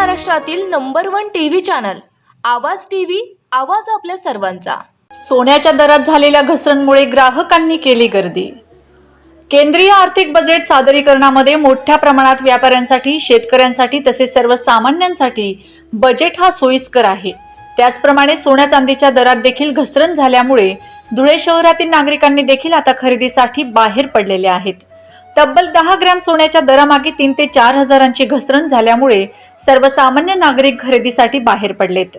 महाराष्ट्रातील number one TV channel Awaaz TV Awaaz आपल्या सर्वांचा. सोन्याच्या दरात झालेल्या घसरणमुळे ग्राहकांनी केली गर्दी. केंद्रीय आर्थिक बजेट सादरीकरणामध्ये मोठ्या प्रमाणात व्यापाऱ्यांसाठी शेतकऱ्यांसाठी तसेच सर्वसामान्यांसाठी बजेट हा सोयीस्कर आहे. त्याचप्रमाणे सोन्या चांदीच्या दरात देखील घसरण झाल्यामुळे धुळे शहरातील नागरिकांनी देखील आता खरेदीसाठी बाहेर पडलेले आहेत. तब्बल दहा ग्रॅम सोन्याच्या दरामागे तीन ते चार हजारांची घसरण झाल्यामुळे सर्वसामान्य नागरिक खरेदीसाठी बाहेर पडलेत.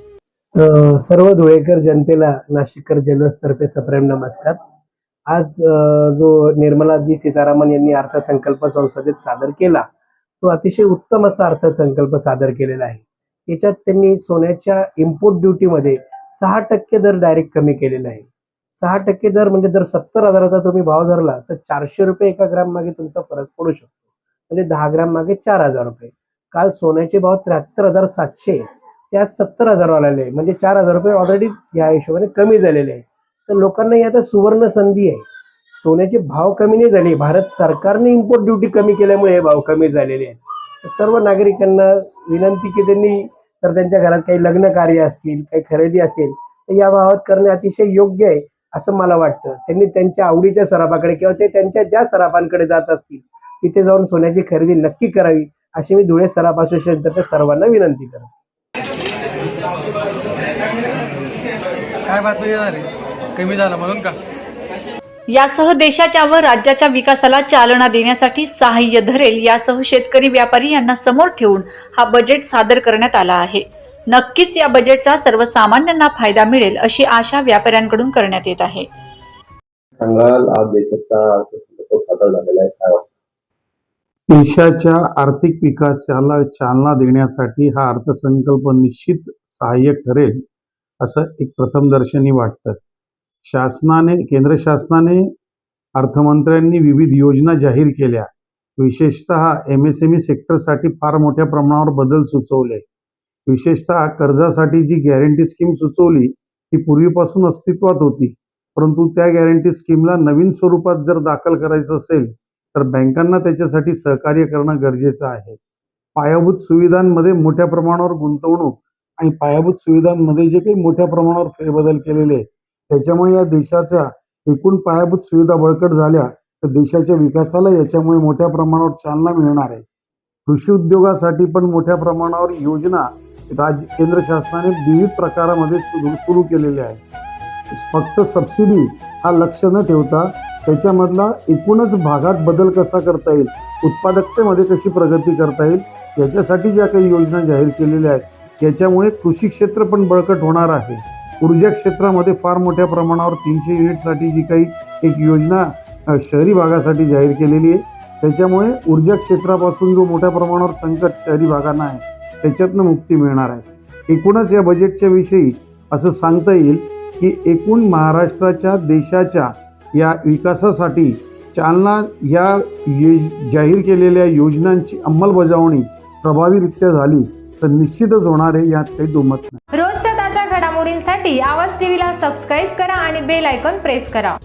सर्व धुळेकर जनतेला नाशिककर तर्फे सप्रेम नमस्कार. आज जो निर्मलाजी सीतारामन यांनी अर्थसंकल्प संसदेत सादर केला तो अतिशय उत्तम असा अर्थसंकल्प सादर केलेला आहे. याच्यात त्यांनी सोन्याच्या इम्पोर्ट ड्युटीमध्ये सहा टक्के दर डायरेक्ट कमी केलेला आहे. सहा टक्के दर म्हणजे जर सत्तर हजाराचा तुम्ही भाव धरला तर चारशे रुपये एका ग्राम मागे तुमचा फरक पडू शकतो. म्हणजे दहा ग्राम मागे चार हजार रुपये. काल सोन्याचे भाव त्र्याहत्तर हजार सातशे. त्या सत्तर हजार आलेले आहे म्हणजे चार हजार रुपये ऑलरेडी या हिशोबाने कमी झालेले आहे तर लोकांना ही आता सुवर्ण संधी आहे. सोन्याचे भाव कमी नाही झाले. भारत सरकारने इम्पोर्ट ड्युटी कमी केल्यामुळे हे भाव कमी झालेले आहेत. सर्व नागरिकांना विनंती की त्यांनी तर त्यांच्या घरात काही लग्न कार्य असतील काही खरेदी असेल तर या भावात करणे अतिशय योग्य आहे असं मला वाटतं. त्यांनी त्यांच्या आवडीच्या सराफाकडे किंवा ते त्यांच्या ज्या सराफांकडे जात असतील तिथे जाऊन सोन्याची खरेदी नक्की करावी अशी मी धुळे सराफ असोसिएशनतर्फे सर्वांना विनंती करतो. काय बातमी येणार आहे? कमी झाला म्हणून का? यासह देशाच्या व राज्याच्या विकासाला चालना देण्यासाठी सहाय्य धरेल यासह शेतकरी व्यापारी यांना समोर ठेवून हा बजेट सादर करण्यात आला आहे. नक्कीच या बजेटचा सर्वसामान्यांना फायदा मिळेल अशी आशा व्यापाऱ्यांकडून करण्यात येत आहे. सांगाल आज देशाचा अर्थसंकल्प सादर झालेला आहे काय वाटतं? देशाच्या आर्थिक विकासाला चालना देण्यासाठी हा अर्थसंकल्प निश्चित सहाय्यक ठरेल. असं एक प्रथमदर्शनी वाटतं. शासनाने केंद्र शासनाने अर्थमंत्र्यांनी विविध योजना जाहीर केल्या. विशेषतः एम एस एम ई सेक्टरसाठी फार मोठ्या प्रमाणावर बदल सुचवले. विशेषतः कर्जासाठी जी गॅरंटी स्कीम सुचवली ती पूर्वीपासून अस्तित्वात होती. परंतु त्या गॅरंटी स्कीमला नवीन स्वरूपात जर दाखल करायचं असेल तर बँकांना त्याच्यासाठी सहकार्य करणं गरजेचं आहे. पायाभूत सुविधांमध्ये मोठ्या प्रमाणावर गुंतवणूक आणि पायाभूत सुविधांमध्ये जे काही मोठ्या प्रमाणावर फेरबदल केलेले त्याच्यामुळे या देशाच्या एकूण पायाभूत सुविधा बळकट झाल्या तर देशाच्या विकासाला याच्यामुळे मोठ्या प्रमाणावर चालना मिळणार आहे. कृषी उद्योगासाठी पण मोठ्या प्रमाणावर योजना राज्य केंद्र शासनाने विविध प्रकारामध्ये सुरू सुरू केलेल्या आहेत. फक्त सबसिडी हा लक्ष न ठेवता त्याच्यामधला एकूणच भागात बदल कसा करता येईल उत्पादकतेमध्ये कशी प्रगती करता येईल याच्यासाठी ज्या काही योजना जाहीर केलेल्या आहेत याच्यामुळे कृषी क्षेत्र पण बळकट होणार आहे. ऊर्जा क्षेत्रामध्ये फार मोठ्या प्रमाणावर तीनशे युनिटसाठी जी काही एक योजना शहरी भागासाठी जाहीर केलेली आहे. त्याच्यामुळे ऊर्जा क्षेत्रापासून जो मोठ्या प्रमाणावर संकट शहरी भागांना आहे त्याच्यातनं मुक्ती मिळणार आहे. एकूणच या बजेटच्या विषयी असं सांगता येईल की एकूण महाराष्ट्राच्या देशाच्या या विकासासाठी चालना या जाहीर केलेल्या योजनांची अंमलबजावणी प्रभावीरित्या झाली. तर निश्चितच होणार आहे यात काही दुमत नाही. रोजच्या ताज्या घडामोडींसाठी आवाज टीव्हीला सबस्क्राईब करा आणि बेल आयकॉन प्रेस करा.